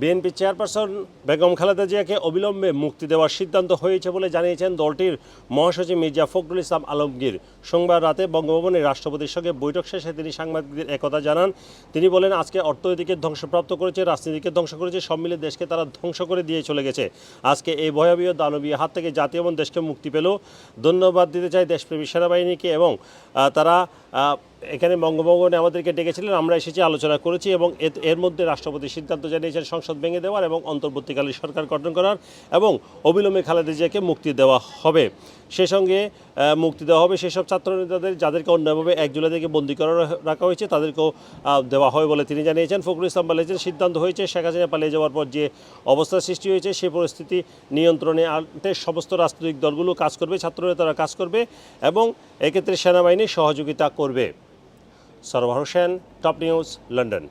BNP chairperson Begum Khaleda জিয়াকে অবিলম্বে মুক্তি দেওয়ার সিদ্ধান্ত হয়েছে বলে জানিয়েছেন দলটির মহাসচিব মির্জা ফখরুল ইসলাম আলমগীর। সোমবার রাতে বঙ্গভবনে রাষ্ট্রপতির সঙ্গে বৈঠক শেষে তিনি সাংবাদিকদের একথা জানান। তিনি বলেন, আজকে অর্থনীতিকে ধ্বংসপ্রাপ্ত করেছে, রাজনীতিকে ধ্বংস করেছে, সব মিলে দেশকে তারা ধ্বংস করে দিয়ে চলে গেছে। আজকে এই ভয়াবহ দানবীয় হাত থেকে জাতীয় এবং দেশকে মুক্তি পেল। ধন্যবাদ দিতে চাই দেশপ্রেমী সেনাবাহিনীকে এবং তারা এখানে বঙ্গভবনে আমাদেরকে ডেকেছিলেন, আমরা এসেছি, আলোচনা করেছি এবং এর- মধ্যে রাষ্ট্রপতি সিদ্ধান্ত জানিয়েছেন সংসদ ভেঙে দেওয়ার এবং অন্তর্বর্তীকালীন সরকার গঠন করার এবং অবিলম্বে খালেদা জিয়াকে মুক্তি দেওয়া হবে। সে সঙ্গে মুক্তি দেওয়া হবে সেসব ছাত্রনেতাদের যাদেরকে অন্যভাবে এক জুলাই থেকে বন্দি করে রাখা হয়েছে, তাদেরকেও দেওয়া হবে বলে তিনি জানিয়েছেন। ফখরুল ইসলাম বলেছেন, সিদ্ধান্ত হয়েছে শেখ হাসিনা পালিয়ে যাওয়ার পর যে অবস্থার সৃষ্টি হয়েছে সেই পরিস্থিতি নিয়ন্ত্রণে আনতে সমস্ত রাজনৈতিক দলগুলো কাজ করবে, ছাত্রনেতারা কাজ করবে এবং এক্ষেত্রে সেনাবাহিনী সহযোগিতা করবে। সরবরাহ হোসেন টপ নিউজ লন্ডন